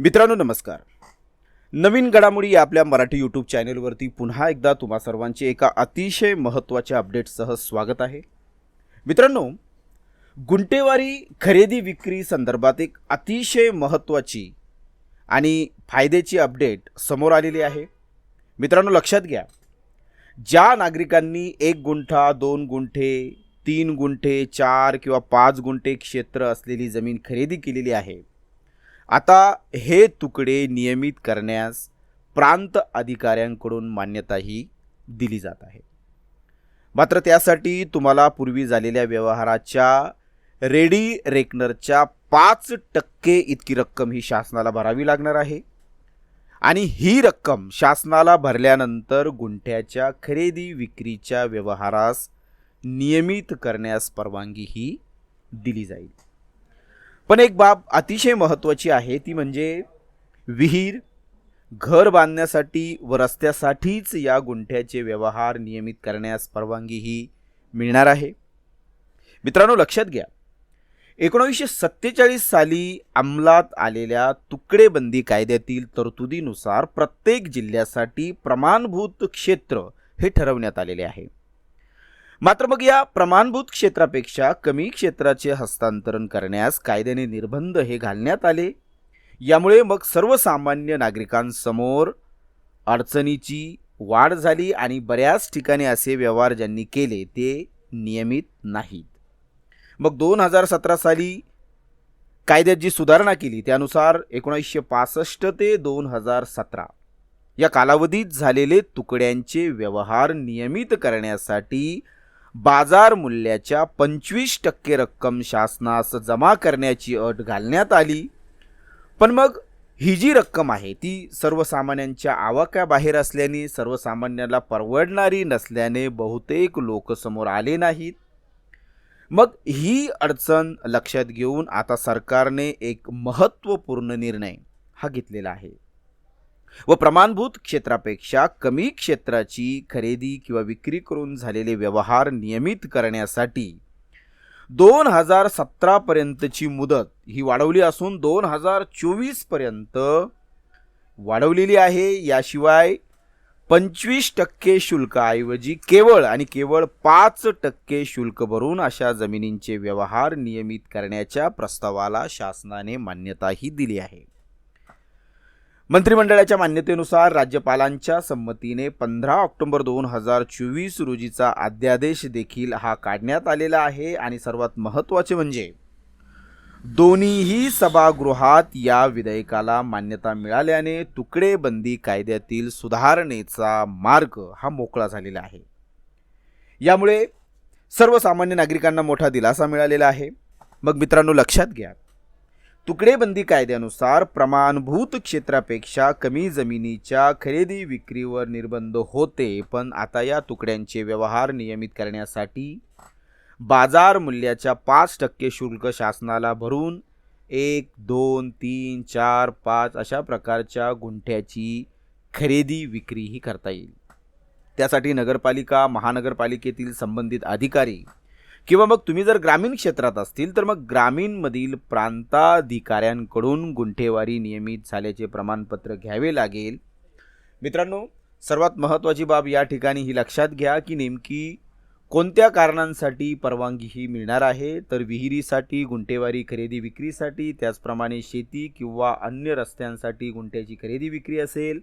मित्रांनो नमस्कार. नवीन घडामोडी या आपल्या मराठी यूट्यूब चॅनेलवरती पुन्हा एकदा तुम्हा सर्वांचे एका अतिशय महत्त्वाच्या अपडेटसह स्वागत आहे. मित्रांनो गुंटेवारी खरेदी विक्री संदर्भात एक अतिशय महत्त्वाची आणि फायद्याची अपडेट समोर आलेली आहे. मित्रांनो लक्षात घ्या. ज्या नागरिकांनी एक गुंठा दोन गुंठे तीन गुंठे चार किंवा पाच गुंठे क्षेत्र असलेली जमीन खरेदी केलेली आहे आता हे तुकडे नियमित करण्यास प्रांत अधिकाऱ्यांकडून मान्यताही दिली जात आहे. मात्र त्यासाठी तुम्हाला पूर्वी झालेल्या व्यवहाराच्या रेडी रेकनरच्या पाच टक्के इतकी रक्कम ही शासनाला भरावी लागणार आहे. आणि ही रक्कम शासनाला भरल्यानंतर गुंठ्याच्या खरेदी विक्रीच्या व्यवहारास नियमित करण्यास परवानगी ही दिली जाईल. पण एक बाब अतिशय महत्त्वाची आहे ती म्हणजे विहीर घर बांधण्यासाठी व रस्त्यासाठीच या गुंठ्याचे व्यवहार नियमित करण्यास परवानगी ही मिळणार आहे. मित्रांनो लक्षात घ्या. एकोणीसशे सत्तेचाळीस साली अंमलात आलेल्या तुकडेबंदी कायद्यातील तरतुदीनुसार प्रत्येक जिल्ह्यासाठी प्रमाणभूत क्षेत्र हे ठरवण्यात आलेले आहे. मात्र मग या प्रमाणभूत क्षेत्रापेक्षा कमी क्षेत्राचे हस्तांतरण करण्यास कायद्याने निर्बंध हे घालण्यात आले. यामुळे मग सर्वसामान्य नागरिकांसमोर अडचणीची वाढ झाली आणि बऱ्याच ठिकाणी असे व्यवहार ज्यांनी केले ते नियमित नाहीत. मग दोन हजार सतरा साली कायद्यात जी सुधारणा केली त्यानुसार एकोणीसशे पासष्ट ते दोन हजार सतरा या कालावधीत झालेले तुकड्यांचे व्यवहार नियमित करण्यासाठी बाजार मूल्याच्या पंचवीस टक्के रक्कम शासनास जमा करण्याची अट घालण्यात आली. पण मग ही जी रक्कम आहे ती सर्वसामान्यांच्या आवाक्याबाहेर असल्याने सर्वसामान्याला परवडणारी नसल्याने बहुतेक लोक समोर आले नाहीत. मग ही अडचण लक्षात घेऊन आता सरकारने एक महत्त्वपूर्ण निर्णय हा घेतलेला आहे. व प्रमाणभूत क्षेत्रापेक्षा कमी क्षेत्राची खरेदी किंवा विक्री करून झालेले व्यवहार नियमित करण्यासाठी दोन हजार सतरापर्यंतची मुदत ही वाढवली असून दोन हजार चोवीसपर्यंत वाढवलेली आहे. याशिवाय पंचवीस टक्के शुल्काऐवजी केवळ आणि केवळ पाच टक्के शुल्क भरून अशा जमिनींचे व्यवहार नियमित करण्याच्या प्रस्तावाला शासनाने मान्यताही दिली आहे. मंत्रिमंडळाच्या मान्यतेनुसार राज्यपालांच्या संमतीने पंधरा ऑक्टोबर दोन हजार चोवीस रोजीचा अध्यादेश देखील हा काढण्यात आलेला आहे आणि सर्वात महत्त्वाचे म्हणजे दोन्हीही सभागृहात या विधेयकाला मान्यता मिळाल्याने तुकडेबंदी कायद्यातील सुधारणेचा मार्ग हा मोकळा झालेला आहे. यामुळे सर्वसामान्य नागरिकांना मोठा दिलासा मिळालेला आहे. मग मित्रांनो लक्षात घ्या. तुकडेबंदी कायद्यानुसार प्रमाणभूत क्षेत्रापेक्षा कमी जमिनीच्या खरेदी विक्रीवर निर्बंध होते पण आता या तुकड्यांचे व्यवहार नियमित करण्यासाठी बाजार मूल्याच्या पाच टक्के शुल्क शासनाला भरून एक दोन तीन चार पाच अशा प्रकारच्या गुंठ्याची खरेदी विक्रीही करता येईल. त्यासाठी नगरपालिका महानगरपालिकेतील संबंधित अधिकारी किंवा मग तुम्ही जर ग्रामीण क्षेत्रात असतील तर मग ग्रामीणमधील प्रांताधिकाऱ्यांकडून गुंठेवारी नियमित झाल्याचे प्रमाणपत्र घ्यावे लागेल. मित्रांनो सर्वात महत्त्वाची बाब या ठिकाणी ही लक्षात घ्या की नेमकी कोणत्या कारणांसाठी परवानगी ही मिळणार आहे. तर विहिरीसाठी गुंठेवारी खरेदी विक्रीसाठी त्याचप्रमाणे शेती किंवा अन्य रस्त्यांसाठी गुंठ्याची खरेदी विक्री असेल.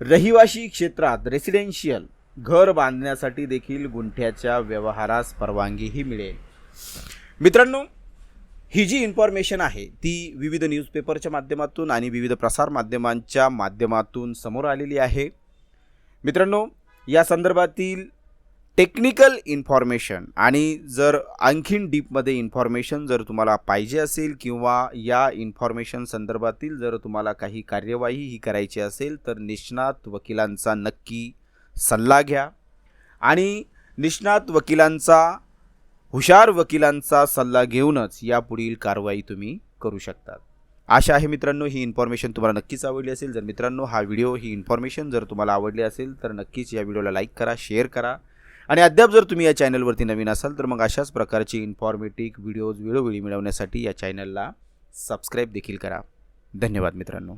रहिवाशी क्षेत्रात रेसिडेन्शियल घर बांधण्यासाठी देखील गुंठ्याच्या व्यवहारास परवानगीही मिळेल. मित्रांनो ही जी इन्फॉर्मेशन आहे ती विविध न्यूजपेपरच्या माध्यमातून आणि विविध प्रसार माध्यमांच्या माध्यमातून समोर आलेली आहे. मित्रांनो या संदर्भातील टेक्निकल इन्फॉर्मेशन आणि जर आणखीन डीपमध्ये इन्फॉर्मेशन जर तुम्हाला पाहिजे असेल किंवा या इन्फॉर्मेशन संदर्भातील जर तुम्हाला काही कार्यवाही ही करायची असेल तर निष्णात वकिलांचा नक्की सल्ला घ्या. आणि निष्णात वकिलांचा हुशार वकिलांचा सल्ला घेऊनच यापुढील कारवाई तुम्ही करू शकतात. आशा आहे मित्रांनो ही इन्फॉर्मेशन तुम्हाला नक्कीच आवडली असेल. जर मित्रांनो हा व्हिडिओ ही इन्फॉर्मेशन जर तुम्हाला आवडली असेल तर नक्कीच या व्हिडिओला लाईक करा शेअर करा. आणि अद्याप जर तुम्ही या चॅनलवरती नवीन असाल तर मग अशाच प्रकारची इन्फॉर्मेटिव्ह व्हिडिओज वेळोवेळी मिळवण्यासाठी या चॅनलला सबस्क्राईब देखील करा. धन्यवाद मित्रांनो.